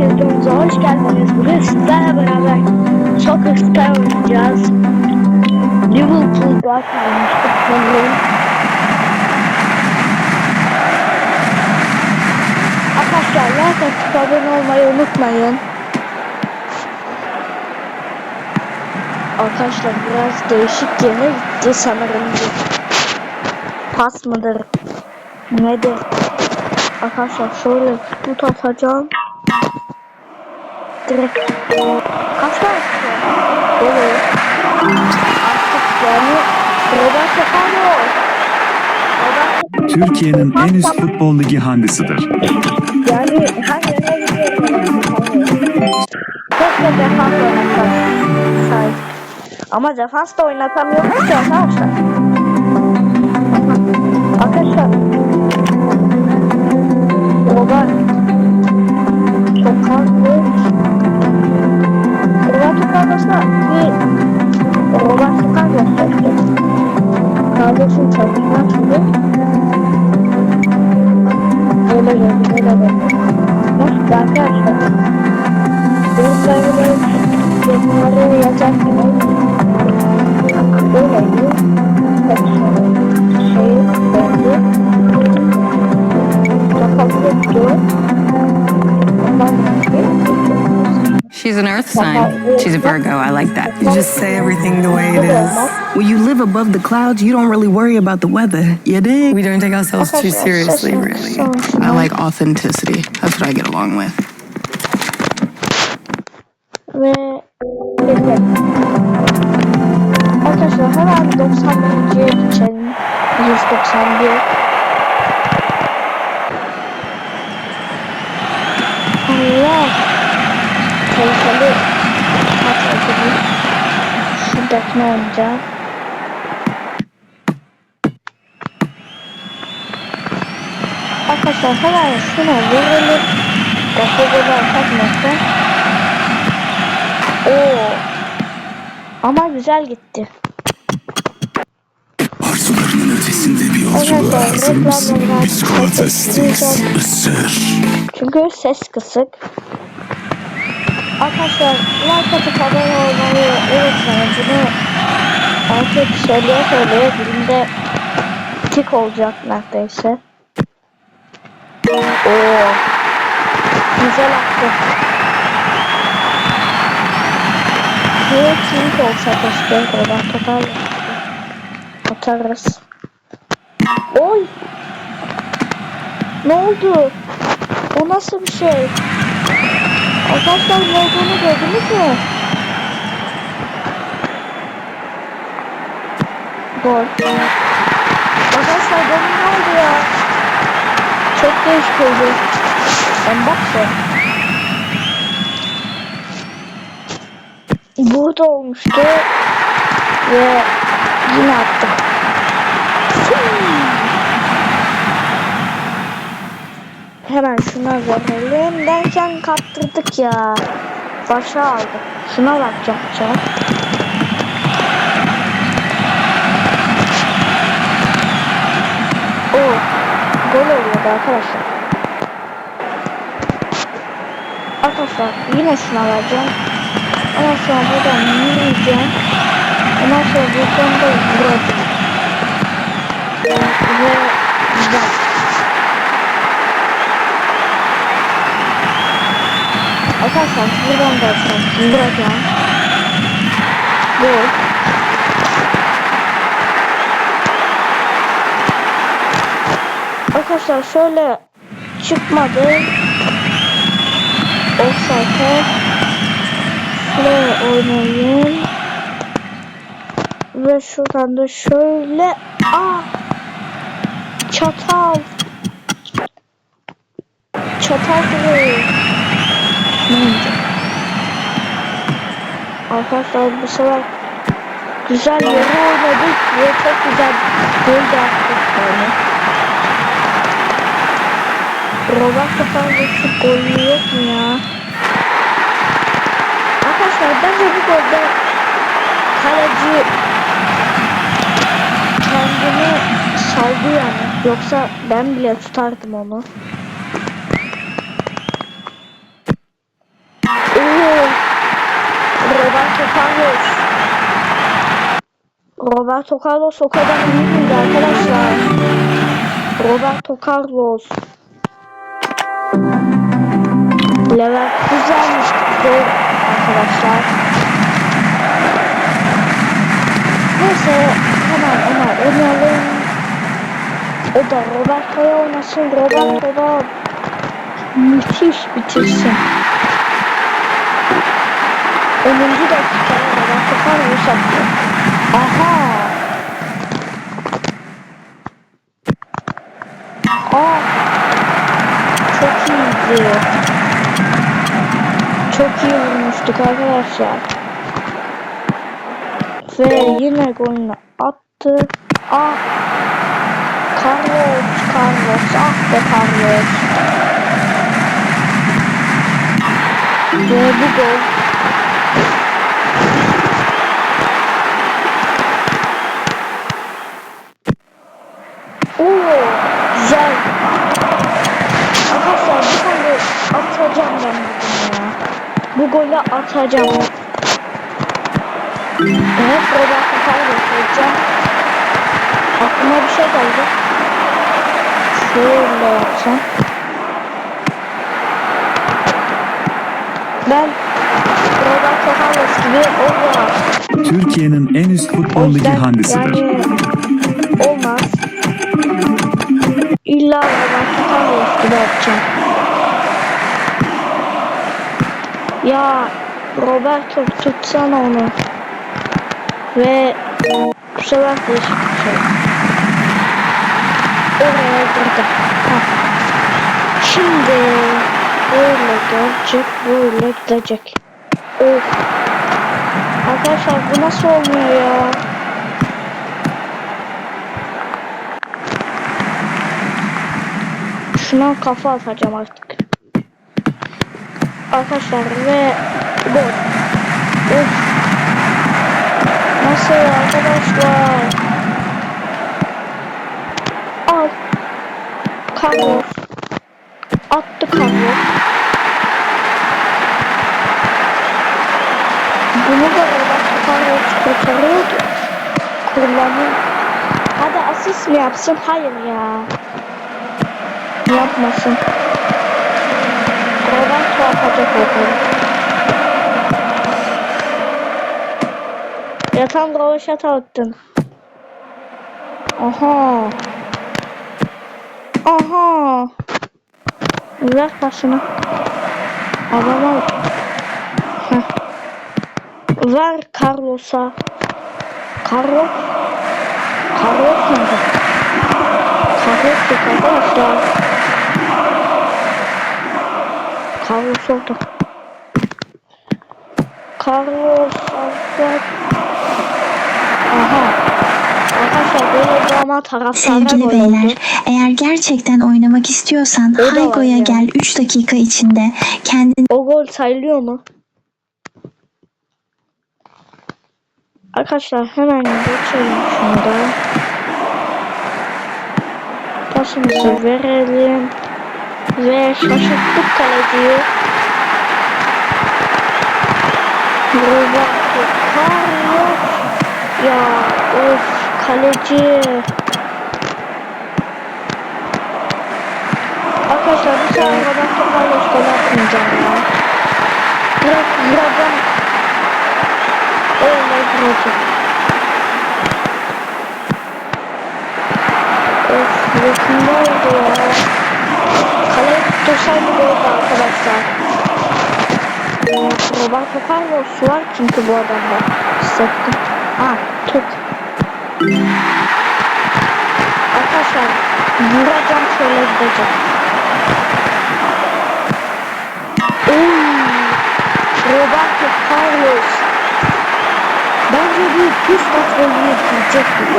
videomuza hoş geldiniz. Bugün sizlerle beraber Soccer Star oynayacağız. Liverpool'da kalmıştık sanırım. Arkadaşlar like atıp abone olmayı unutmayın. Arkadaşlar biraz değişik yere gitti sanırım. Pas mıdır? Nedir? Arkadaşlar şöyle tut atacağım. Direkt kaç tane. Artık yani Türkiye'nin en üst futbol ligi hangisidir? Yani her yere gidiyorum. Keşke defans. Say. Ama defans da oynatamıyorum ki. Arkadaşlar. Carlos'la bir Carlos seçti. Carlos'un çalışma çünkü. Öyle geldi, öyle geldi. Nasıl arkadaşlar? Grupları yorumları yazarsınız. Sign. She's a Virgo. I like that. You just say everything the way it is. When you live above the clouds, you don't really worry about the weather. You dig? We don't take ourselves too seriously, really. I like authenticity. That's what I get along with. ve bitti. Arkadaşlar hemen 91'ye geçelim. 191. Tehlikeli maç ekibi. Şuradakini oynayacağım. Arkadaşlar hemen şuna vuralım. Bakıcılar atmasın. Oo. Ama güzel gitti. Arzularının ötesinde bir yolculuğa evet, hazır mısın? Sticks ısır. Çünkü ses kısık. Arkadaşlar like atıp abone olmayı unutmayın. Bunu artık söyleye söyleye dilimde tik olacak neredeyse. Oo. Güzel attı. Bir tik olsa keşke. Oradan total atarız. Oy. Ne oldu? O nasıl bir şey? Arkadaşlar olduğunu gördünüz mü? Gol. Arkadaşlar benim ne oldu ya? Çok değişik oldu. Mbappe. Burada olmuştu. Ve yine attık. Hemen şuna verelim derken kaptırdık ya. Başa aldık. Şuna bakacağım. O gol oluyordu arkadaşlar. Arkadaşlar yine şuna vereceğim. Ondan sonra buradan yürüyeceğim. Ondan sonra buradan da vuracağım. Ve güzel. Arkadaşlar buradan da açalım. Bırakacağım. Gol. Arkadaşlar şöyle çıkmadı. Offside'e şuraya oynayayım. Ve şuradan da şöyle! Çatal. Çatal gibi. Neydi? Arkadaşlar bu sefer güzel yere oynadık ve çok güzel gol de attık yani. Roberto Carlos'un golü yok mu ya? Arkadaşlar bence bu golde kaleci kendini saldı yani. Yoksa ben bile tutardım onu. Roberto Carlos o kadar iyi miydi arkadaşlar? Roberto Carlos. Leverkusen gol arkadaşlar. Neyse hemen hemen oynayalım. O da Roberto'ya oynasın. Roberto da müthiş bitirsin. 10. dakikada Roberto Carlos attı. Aha. Aa. Çok iyiydi. Çok iyi vurmuştuk arkadaşlar. Ve yine golünü attı. Ah. Carlos, Carlos, ah be Carlos. Ve bu gol. Oo, güzel. Arkadaşlar bu golü atacağım ben bugün ya. Bu golü atacağım. Evet, Roberto Carlos atacağım. Aklıma bir şey geldi. Şöyle yapsam. Ben Roberto Carlos gibi olmaz. Türkiye'nin en üst futbol ligi hangisidir? yani olmaz. İlla Roberto Carlos gibi yapacağım. Ya Roberto tutsana onu. Ve bu sefer değişik şey. Oraya burada. Ha. Şimdi böyle gelecek, böyle gidecek. Of. Arkadaşlar bu nasıl olmuyor ya? Şuna kafa atacağım artık. Arkadaşlar ve gol. Of. Nasıl arkadaşlar? Al. Carlos. Attı Carlos. Bunu da Roberto Carlos kurtarıyordu. Kullanıyor. Hadi asist mi yapsın? Hayır ya. Yapmasın. Roberto atacak o golü. Ya tam rovaşat attın. Aha. Aha. Ver başını. Adama. Heh. Ver Carlos'a. Carlos. Carlos nerede? Carlos yok arkadaşlar. Carlos oldu. Carlos Allah. Aha. Arkadaşlar böyle drama taraftarlar Sevgili beyler, oldu. eğer gerçekten oynamak istiyorsan O da var Haygo'ya gel 3 dakika içinde kendini O gol sayılıyor mu? Arkadaşlar hemen geçelim şunda. Pasımızı verelim. Ve şaşırttık kaleciyi. Roberto Carlos. Ya of kaleci. Arkadaşlar bu sefer Roberto Carlos gol atmayacağım ya. Direkt vuracağım. Öyle vuracağım. Of yakında oldu ya. Tuttursaydı goldu arkadaşlar. Roberto Carlos var çünkü bu adamda. Hissettim. Ha tut. Arkadaşlar vuracağım şöyle gidecek. Oy. Roberto Carlos. Bence bu üst atmayı girecek bir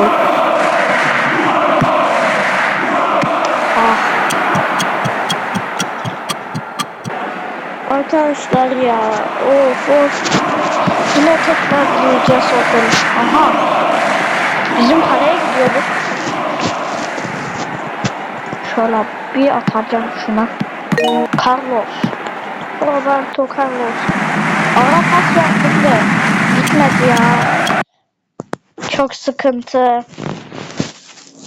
Arkadaşlar ya of of. Yine tekrar gireceğiz bakalım. Aha. Bizim kaleye gidiyordu. Şöyle bir atacağım şuna. Carlos. Roberto Carlos. Ara pas yaptım da gitmedi ya. çok sıkıntı.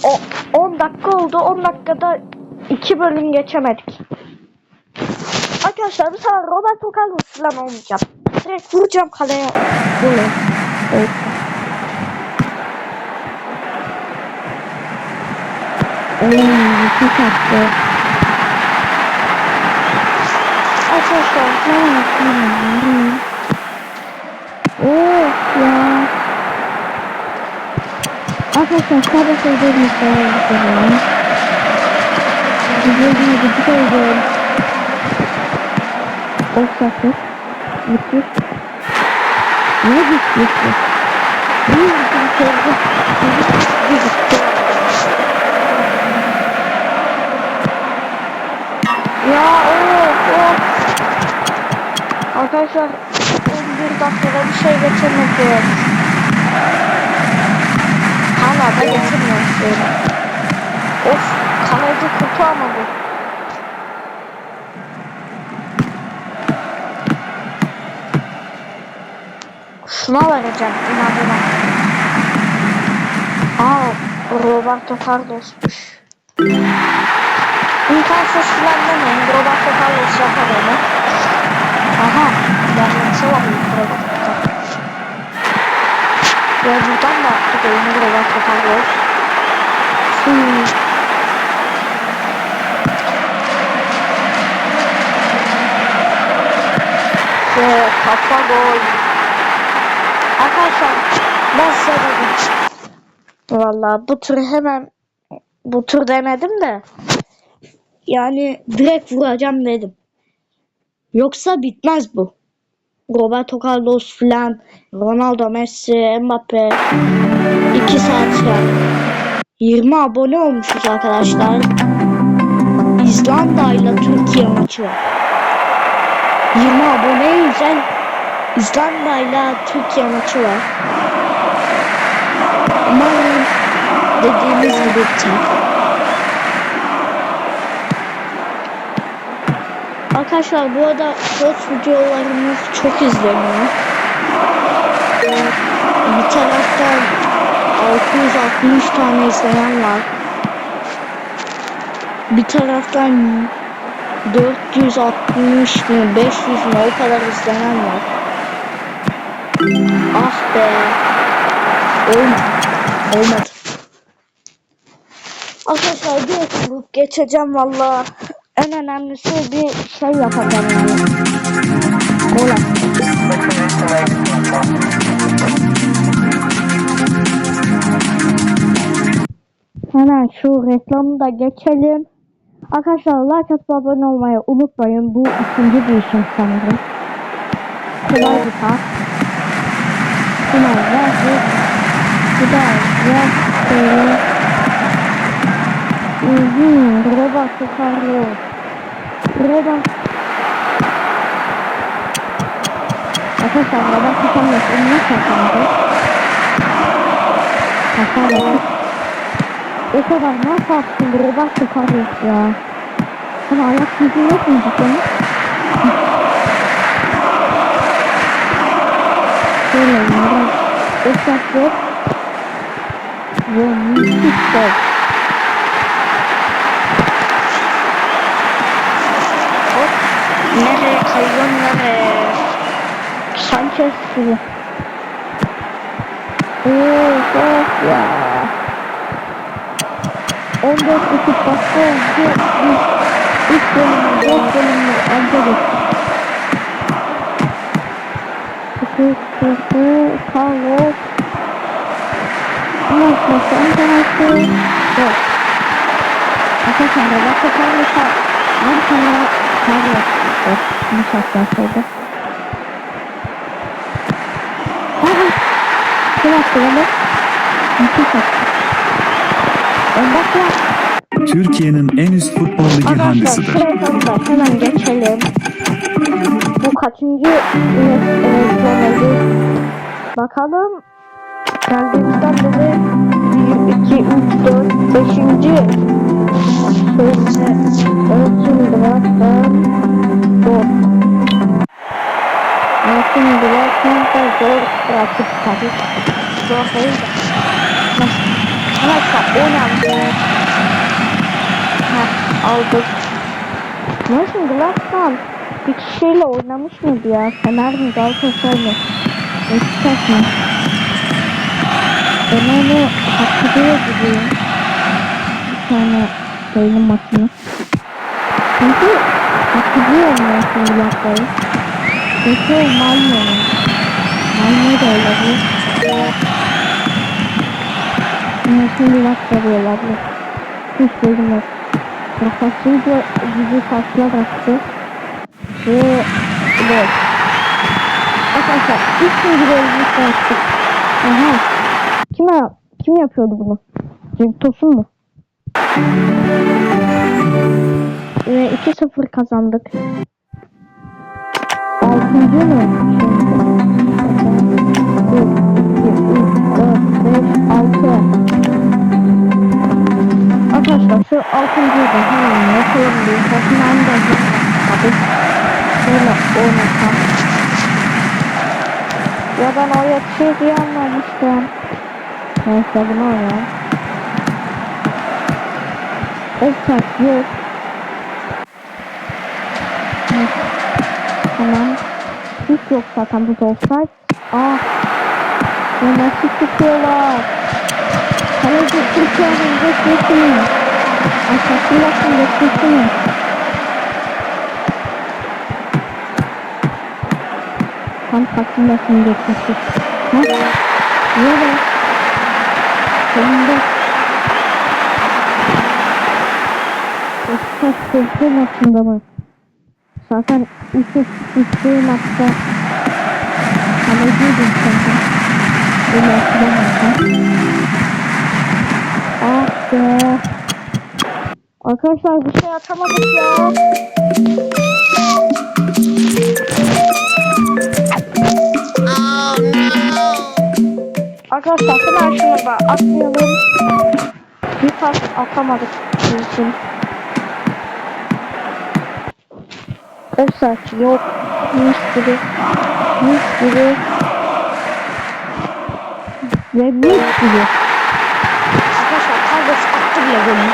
O 10 dakika oldu. 10 dakikada 2 bölüm geçemedik. Arkadaşlar bu sefer Roberto Carlos falan olmayacağım. Direkt vuracağım kaleye. Böyle. Evet. Oy, müthiş attı. Arkadaşlar hemen atayım. Oh ya. Arkadaşlar sabah söylediğim şeyler yapıyorum. Güzel bir gıcık oldum. Of yaptık. Müthiş. Ne güçlüsü. Ne güçlüsü. Ya of of. Arkadaşlar 11 dakikada bir şey geçemedim. Hala da getirmiyorum. Of kaleci kurtarmadı. Şuna vereceğim inadına. Aa Roberto Carlos'muş. İmkansız filan demeyin. Roberto Carlos yapar onu. Aha. Ben alayım Roberto Carlos? Ya buradan da attık oyunu Roberto Carlos. Hmm. Kafa gol. Arkadaşlar ben size dedim. Valla bu tur hemen bu tur demedim de yani direkt vuracağım dedim. Yoksa bitmez bu. Roberto Carlos falan, Ronaldo, Messi, Mbappe 2 saat yani. 20 abone olmuşuz arkadaşlar. İzlanda ile Türkiye maçı var. 20 abone güzel. İzlanda ile Türkiye maçı var. Umarım dediğimiz gibi bitecek. Arkadaşlar bu arada short videolarımız çok izleniyor. Bir taraftan 660 tane izlenen var. Bir taraftan 460 mı 500 mü o kadar izlenen var. Ah be. Olmadı. Olmadı. Arkadaşlar bir vurup geçeceğim valla. En önemlisi bir şey yapacağım yani. Gol. Hemen şu reklamı da geçelim. Arkadaşlar like atıp abone olmayı unutmayın. Bu ikinci bir işim sanırım. Kolay bir. Hemen verdik. Bir daha ver. Mhm, Roberto Carlos. Robert. Arkadaşlar Roberto Carlos onu nasıl kazandı? Kazandı. O kadar nasıl attın Roberto Carlos ya? Sana ayak gücü yok muydu senin? şöyle yarar. Esas yok. Ve müthiş yok. Hop. Nereye kaydım nereye? Sanchez sizi. Ooo çok ya. 14 buçuk dakika oldu. Biz 3 bölümü 4 bölümü anca geçtik. 2 çünkü Carlos Anlaşmasın penaltı Yok Arkadaşlar Roberto Carlos'a Arkana Carlos Bunu şartlansaydı Aha Kırak kıralı Müthiş attı Öndakla Türkiye'nin en üst futbol ligi handisidir. Hemen geçelim. Bu kaçıncı versiyonuydu? Bakalım. Geldiğimizden beri 1, 2, 3, 4, 5. Şöyle evet şimdi bakın. 4. Evet şimdi bakın da zor rakip tabii. Zor değil de. Arkadaşlar oynandı. Heh, aldık. Ne şimdi Glasgow bir kişiyle oynamış mıydı ya? Fener mi Galatasaray mı? Beşiktaş mı? Ben onu hatırlıyor gibiyim. Bir tane beynin maçını. Çünkü hatırlıyorum ben şimdi lafları. Peki Malmö? Malmö de olabilir. Ama şimdi laf veriyorlar. Hiç bölüm yok. Profesyonelce bizi karşıya bıraktı. Ve evet. Arkadaşlar ikinci bölümü yaptık. Aha. Kim, kim yapıyordu bunu? Cenk Tosun mu? Ve 2-0 kazandık. Altıncı mı? Arkadaşlar şu altıncıyı da hemen yapalım diye. Bakın anda tabii. Şöyle oynatsam. Ya ben o yetişir diye anlamıştım. Neyse bunu oynayalım. Offside yok. Evet. Tamam. Hiç yok zaten bu offside. Aa. Ya nasıl tutuyorlar? Kaleci Türkiye'nin geçmesini. Aşağısındasın geçmesini. Tam takımdasın geçmesi. Ha? Niye be? Sonunda. Beşiktaş Sözlü maçında mı? Zaten üç üç maçta kaleciydim zaten. Öyle hatırlamıyorum. Ah be. Arkadaşlar bir şey atamadık ya. Arkadaşlar hemen şunu da atlayalım. Bir pas atamadık bizim için. Offside yok. Mis gibi. Mis gibi. Ve mis gibi. Arkadaşlar Kardeş attı bile golü.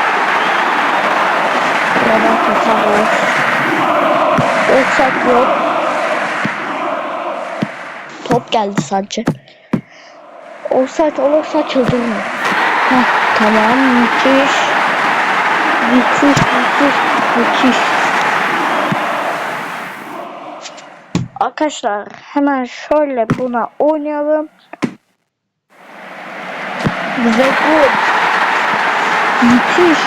Buradan kurtarıyor. Offside yok. Top geldi sadece. Offside olursa çıldırmıyor. Heh, tamam müthiş. Müthiş müthiş müthiş. Arkadaşlar hemen şöyle buna oynayalım. Ve gol. Müthiş.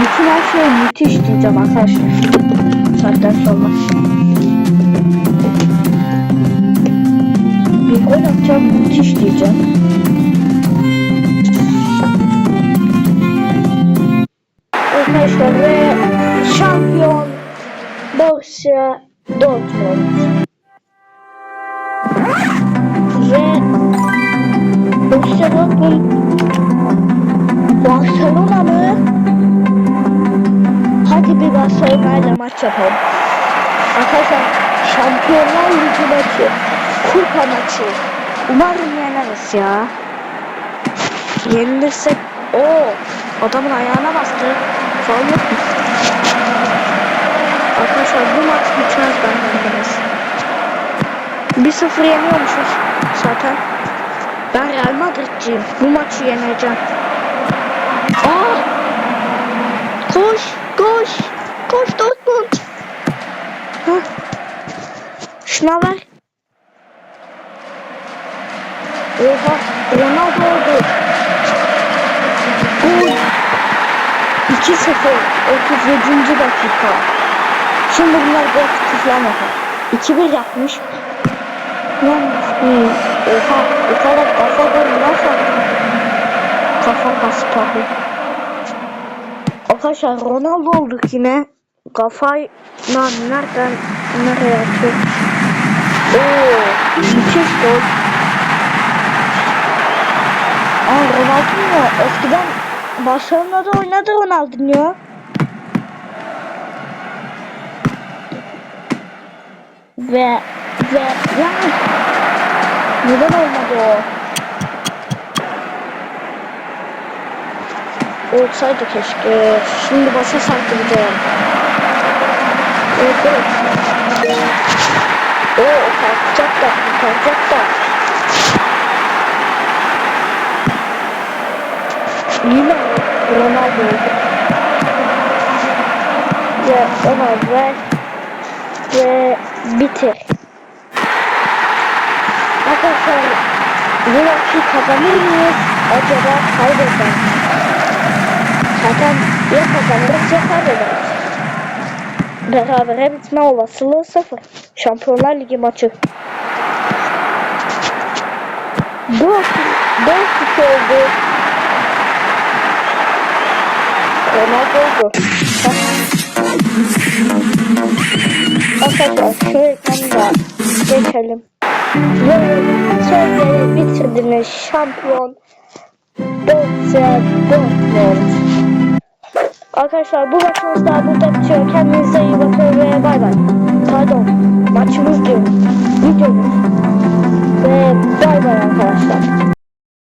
Bütün her şey müthiş diyeceğim arkadaşlar. Saatten sonra. Bir gol atacağım müthiş diyeceğim. Arkadaşlar ve şampiyon Borussia Dortmund. Ve Borussia Dortmund Barcelona mı? Hadi bir Barcelona ile maç yapalım. Arkadaşlar Şampiyonlar Ligi maçı. Kupa maçı. Umarım yeneriz ya. Yenilirsek o adamın ayağına bastı. Faul yok mu? Arkadaşlar bu maç bitmez benden demez. 1-0 yeniyormuşuz zaten. Ben Real Madridciyim. Bu maçı yeneceğim. Aa! Koş, koş, koş Dortmund. Hah. Şuna ver. Oha, Ronaldo oldu. Gol. 2-0, 37. dakika. Şimdi bunlar gol yapar. 2-1 yapmış. Lan, hmm, oha, o kadar kafa gol nasıl? Kafa pası pardon. Arkadaşlar Ronaldo olduk yine. Kafayla nereden nereye atıyor? Oo, müthiş gol. Aa Ronaldinho eskiden Barcelona'da oynadı Ronaldinho. Ve ve yani neden olmadı o? olsaydı keşke. Şimdi bir de. Evet evet. Oo kalkacak da kalkacak da. Yine Ronaldo. Ve ona ver ve bitir. Arkadaşlar bu maçı kazanır mıyız? Acaba kaybeder? Zaten ya kazanırız ya kaybederiz. Berabere bitme olasılığı sıfır. Şampiyonlar Ligi maçı. 4 4 oldu. Ronaldo oldu. Arkadaşlar şu ekranı da geçelim. Ve sözleri bitirdiniz şampiyon Borussia Dortmund. Arkadaşlar bu maçımız da burada bitiyor. Kendinize iyi bakın ve bay bay. Pardon maçımız diyorum. Videomuz. Ve bay bay arkadaşlar.